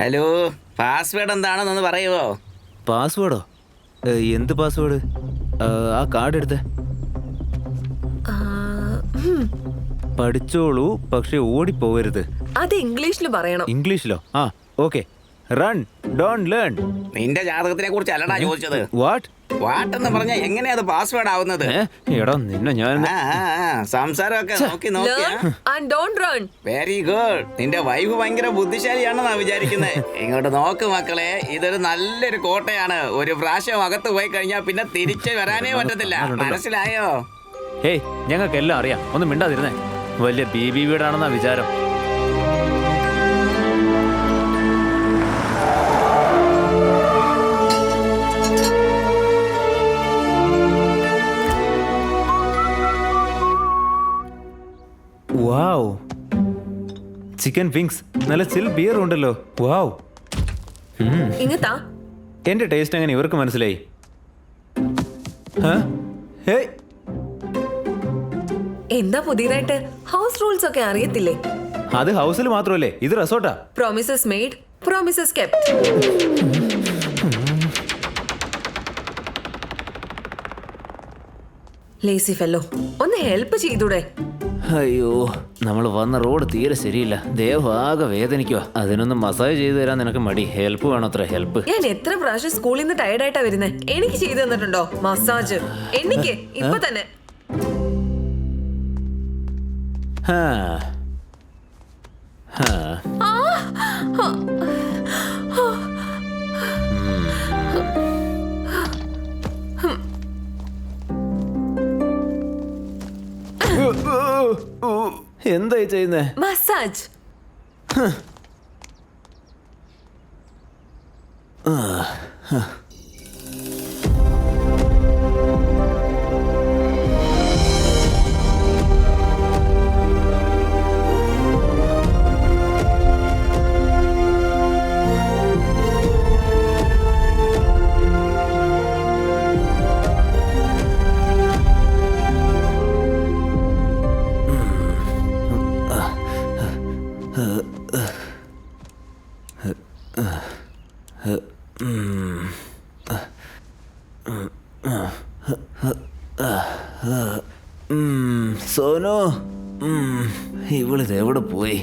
Hello password എന്താണെന്നൊന്ന് പറയുമോ പാസ്വേഡോ എന്ത് password ആ, കാർഡ് എടുത്തേ. ആ, പഠിച്ചോളൂ പക്ഷെ ഓടിപ്പോവരുത്. അത് ഇംഗ്ലീഷിൽ പറയണം. ഇംഗ്ലീഷിലോ? ആ ഓക്കെ റൺ ഡോൺ ലേൺ നിന്റെ ജാതകത്തിനെ കുറിച്ച് അല്ലടാ ചോദിച്ചത്. വാട്ട് വാട്ട് എന്ന് പറഞ്ഞ എങ്ങനെയാ അത് പാസ്വേഡ് ആവുന്നത്? എടാ നിന്നെ ഞാൻ ആ, ആ, ആ, സംസാരമൊക്കെ നോക്കി നോക്കി and don't run very good നിന്റെ വൈഫ് ഭയങ്കര ബുദ്ധിശാലിയാണെന്നാ വിചാരിക്കുന്നത് ഇങ്ങോട്ട് നോക്ക് മക്കളെ ഇതൊരു നല്ലൊരു കോട്ടയാണ്. ഒരു പ്രാവശ്യം അകത്ത് പോയി കഴിഞ്ഞാൽ പിന്നെ തിരിച്ചു വരാനേ പറ്റത്തില്ല. മനസ്സിലായോ? ഹേയ് ഞങ്ങൾക്കെല്ലാം അറിയാം. ഒന്ന് മിണ്ടാതിരുന്നേ. വലിയ ബി ബി വീടാണെന്നാ വിചാരം. വാവ് ചിക്കൻ വിങ്സ് നല്ല ചിൽ ബിയർ ഉണ്ടല്ലോ. വാവ് ഇങ്ങത്താ? എന്റെ ടേസ്റ്റ് എങ്ങനെ ഇവർക്ക് മനസ്സിലായി? എന്താ പുതിയതായിട്ട്? ഹൗസ് റൂൾസ് ഒക്കെ അറിയത്തില്ലേ? അത് ഹൗസിൽ മാത്രമല്ലേ? ഇത് റിസോർട്ടാ promises made promises kept lazy fellow ഒന്ന് ഹെൽപ്പ് ചെയ്തൂടെ? അയ്യോ നമ്മൾ വന്ന റോഡ് തീരെ ശരിയില്ല. ദേവാകെ വേദനിക്കുക അതിനൊന്ന് മസാജ് ചെയ്തു തരാൻ നിനക്ക് മടി. ഹെൽപ്പ് വേണം അത്ര ഹെൽപ്പ്. ഞാൻ എത്ര പ്രാവശ്യം സ്കൂളിൽ നിന്ന് ടയർഡായിട്ടാ വരുന്നത് എനിക്ക് ചെയ്തു തന്നിട്ടുണ്ടോ? മസാജ്. എനിക്ക് ഇപ്പൊ തന്നെ. ഹാ. ഹാ. എന്തായി ചെയ്യുന്നേ? മസാജ്. സോനു ഇവളിത് എവിടെ പോയി?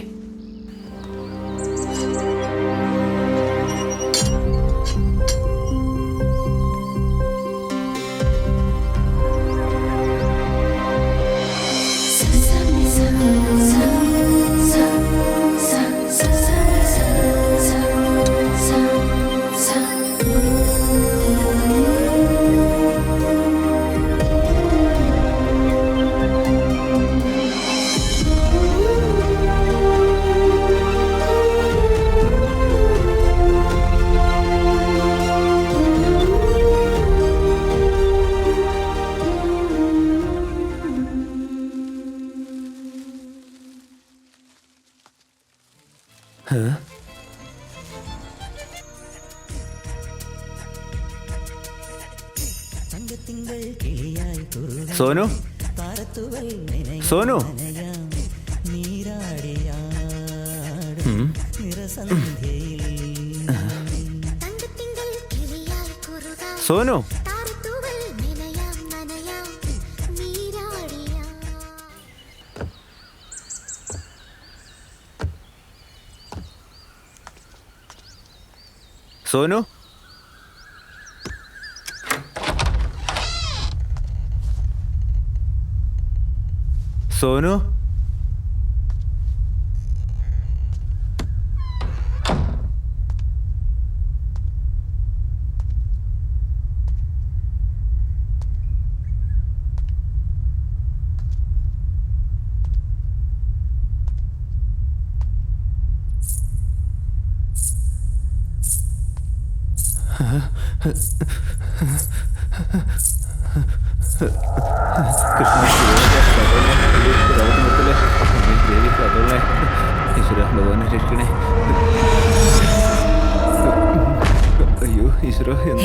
സോനു? സോനു? സോനു? സോനു? സോനു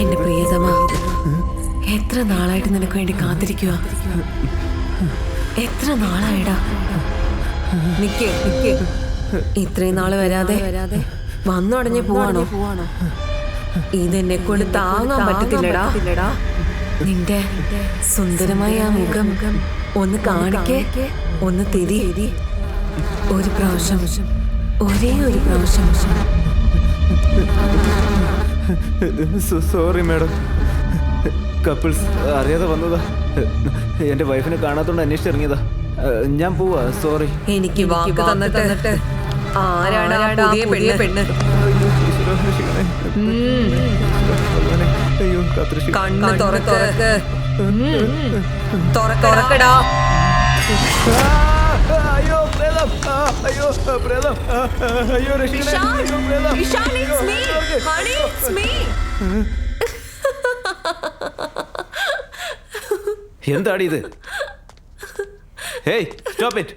എന്റെ പ്രിയതമ എത്ര നാളായിട്ട് നിനക്ക് വേണ്ടി കാത്തിരിക്കുക എത്ര നാളായിടാ? നിക്ക് നിക്ക്. ഇത്രയും നാൾ വരാതെ വരാതെ വന്നുടഞ്ഞ് പോവാണോ? പോവാണോ? ഇതെന്നെ കൊണ്ട് താങ്ങാൻ പറ്റത്തില്ലടാ. നിന്റെ സുന്ദരമായ ആ മുഖം ഒന്ന് കാണിക്കേ ഒന്ന് തിരി. ഒരു പ്രാവശ്യം ഒരേ ഒരു പ്രാവശ്യം. Sorry madam. കപ്പിൾസ് അറിയാതെ വന്നതാ. എന്റെ വൈഫിനെ കാണാത്തോണ്ട് അന്വേഷിച്ചിറങ്ങിയതാ ഞാൻ പോവാ സോറി. എനിക്ക് വാക്ക് തന്നിട്ട് ആരാണ് ആ പുതിയ പെണ്ണ്? പെണ്ണ്. കണ്ണ് തുറക്ക്. തുറക്കടാ. അയ്യോ പ്രേതം. അയ്യോ പ്രേതം. It's me honey it's me എന്താടി ഇത്? ഹേയ് സ്റ്റോപ്പ് ഇറ്റ്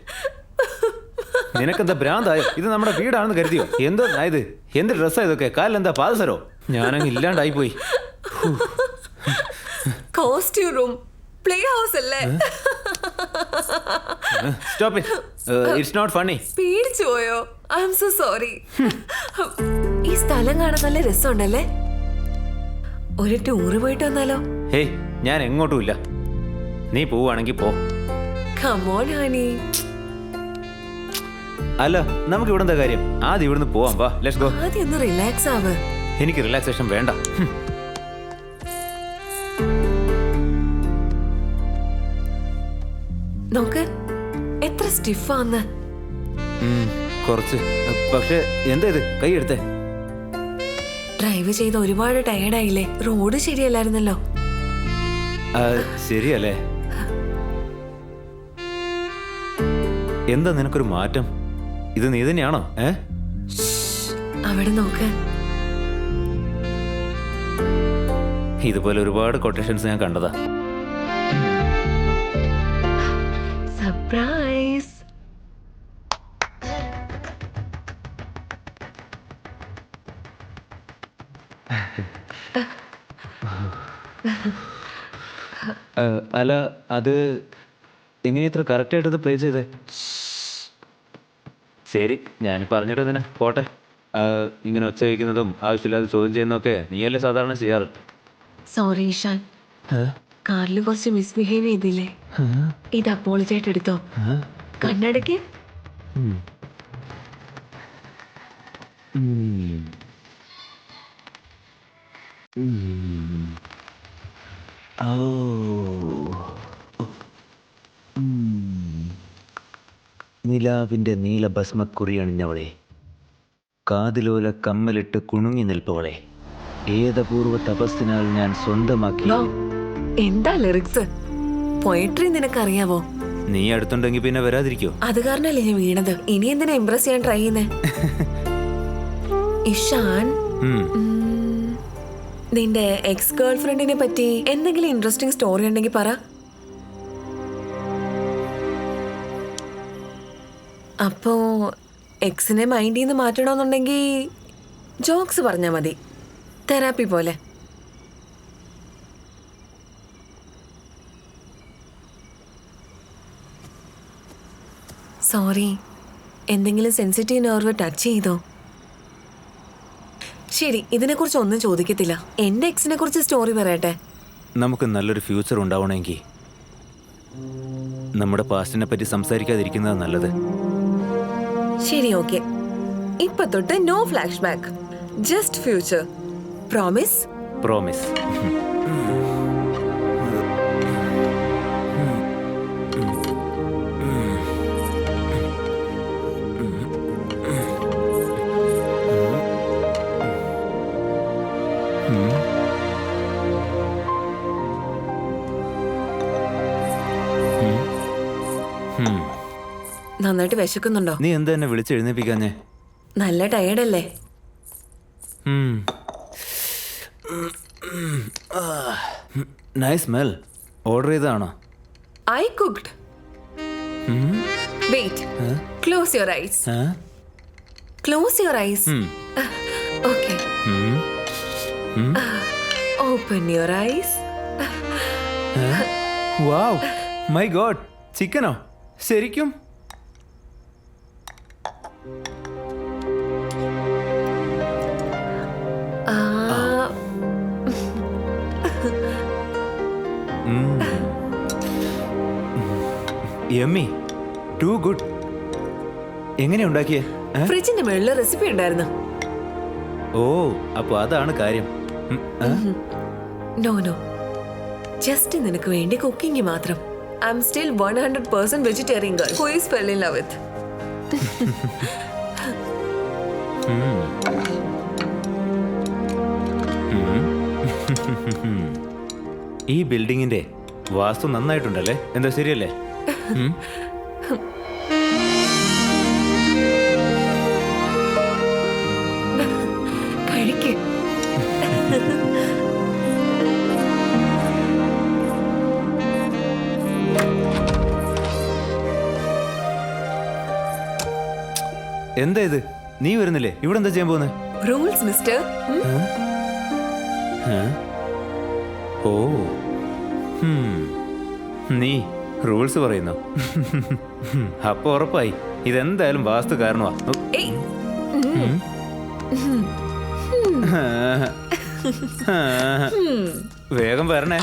നിനക്കെന്താ ഭ്രാന്തായോ? ഇത് നമ്മുടെ വീടാണെന്ന് കരുതിയോ? എന്തോ ഇത് എന്ത് ഡ്രസ്സാ ഇതൊക്കെ? കാലിലെന്താ പാദസരോ? ഞാനങ്ങ് ഇല്ലാണ്ടായി പോയി കോസ്റ്റ്യൂം റൂം പ്ലേ ഹൗസ് അല്ലേ stop it it's not funny പേടിച്ചു പോയോ ഐ എം സോ സോറി ഈ സ്ഥലം കാണാൻ നല്ല രസമുണ്ടല്ലേ? ഒരു ടൂറ് പോയിട്ട് വന്നാലോ? ഹേയ് ഞാൻ എങ്ങോട്ടും ഇല്ല. നീ പോവാണെങ്കിൽ പോ. കമോൺ ഹണി അല്ല നമുക്ക് ഇവിടെ എന്താ കാര്യം? ആദ്യം ഇവിടുന്ന് പോവാം വാ. ലെറ്റ്സ് ഗോ ആദ്യം ഒന്ന് റിലാക്സ് ആവ്. എനിക്ക് റിലാക്സേഷൻ വേണ്ട. സ്റ്റിഫാന്ന് കുറച്ച്. പക്ഷെ എന്താ ഇത്? കൈ എടുത്തേ. ഡ്രൈവ് ചെയ്ത് ഒരുപാട് ടയർഡായില്ലേ? റോഡ് ശരിയല്ലായിരുന്നല്ലോ. ശരിയല്ലേ? എന്താ നിനക്കൊരു മാറ്റം? ഇത് നീ തന്നെയാണോ? ഏ? അവിടെ നോക്ക്. ഇതുപോലെ ഒരുപാട് കൊട്ടേഷൻസ് ഞാൻ കണ്ടതാ. സർപ്രൈസ് അല്ല അത് എങ്ങനെ ഇത്ര കറക്റ്റ് ആയിട്ട് പ്ലേ ചെയ്തേ? ശരി ഞാൻ പറഞ്ഞിട്ട് തന്നെ പോട്ടെ. ഇങ്ങനെ ഒച്ച വയ്ക്കുന്നതും ആവശ്യമില്ലാതെ ചോദ്യം ചെയ്യുന്നതൊക്കെ നീയല്ലേ സാധാരണ ചെയ്യാറ്? സോറി ഇഷാൻ കാറിൽ കുറച്ച് മിസ്ബിഹേവ് ചെയ്തില്ലേ? ഇത് അപ്പോളിച്ചായിട്ട് എടുത്തോ? കണ്ണടയ്ക്ക് നിലാവിന്റെ നീലഭസ്മക്കുറി അണിഞ്ഞവളെ. കാതിലോല കമ്മലിട്ട് കുണുങ്ങി നിൽപ്പവളെ. ഏതപൂർവ തപസ്സിനാൽ ഞാൻ സ്വന്തമാക്കി. എന്താ ലിറിക്സ് പോയട്രി നിനക്കറിയാവോ? നീ അടുത്തുണ്ടെങ്കിൽ പിന്നെ വരാതിരിക്കോ? അത് കാരണല്ലേ ഞാൻ വീണത്. ഇനി എന്തിനാ ഇംപ്രസ് ചെയ്യാൻ ട്രൈ ചെയ്യുന്നേ? ഇഷാൻ? ഉം. ഉം, നിന്റെ എക്സ് ഗേൾ ഫ്രണ്ടിനെ പറ്റി എന്തെങ്കിലും ഇൻട്രസ്റ്റിംഗ് സ്റ്റോറി ഉണ്ടെങ്കിൽ പറ. അപ്പോ എക്സിനെ മൈൻഡിൽ നിന്ന് മാറ്റണമെന്നുണ്ടെങ്കിൽ ജോക്സ് പറഞ്ഞാൽ മതി. തെറാപ്പി പോലെ. സോറി എന്തെങ്കിലും സെൻസിറ്റീവ് നെർവ് ടച്ച് ചെയ്തോ? ശരി ഇതിനെക്കുറിച്ച് ഒന്നും ചോദിക്കത്തില്ല. എന്റെ എക്സിനെ കുറിച്ച് സ്റ്റോറി പറയട്ടെ. നമുക്ക് നല്ലൊരു ഫ്യൂച്ചർ ഉണ്ടാവണമെങ്കിൽ നമ്മുടെ പാസ്റ്റിനെ പറ്റി സംസാരിക്കാതിരിക്കുന്നത് നല്ലത്. ശരി ഓക്കെ ഇപ്പൊ തൊട്ട് no flashback just future promise promise നന്നായിട്ട് വിശക്കുന്നുണ്ടോ? നീ എന്താ എന്നെ വിളിച്ച് എഴുന്നേപ്പിക്കാഞ്ഞേ? നല്ല ടയേർഡല്ലേ നൈസ് സ്മെൽ ഓർഡർ ചെയ്തതാണോ? I cooked wait close your eyes? Close your eyes. Okay. Open your eyes wow my god ചിക്കനോ ശരിക്കും? യമ്മി ടു ഗുഡ് എങ്ങനെ ഉണ്ടാക്കിയേ? ഫ്രിഡ്ജിന്റെ മുകളിൽ റെസിപ്പി ഉണ്ടായിരുന്നു. ഓ അപ്പൊ അതാണ് കാര്യം. നോ നോ ജസ്റ്റ് നിനക്ക് വേണ്ടി കുക്കിംഗ് മാത്രം. One hundred percent vegetarian girl who is fell in love with ഈ ബിൽഡിങ്ങിന്റെ വാസ്തു നന്നായിട്ടുണ്ടല്ലേ? എന്താ ശരിയല്ലേ? കഴിക്ക്. എന്താ ഇത്? നീ വരുന്നില്ലേ? ഇവിടെ എന്താ ചെയ്യാൻ പോകുന്നത് റൂൾസ് മിസ്റ്റർ ഓ. നീ റൂൾസ് പറയുന്നു? അപ്പൊ ഉറപ്പായി. ഇതെന്തായാലും വാസ്തു കാരണമാ. വേഗം വരണേ.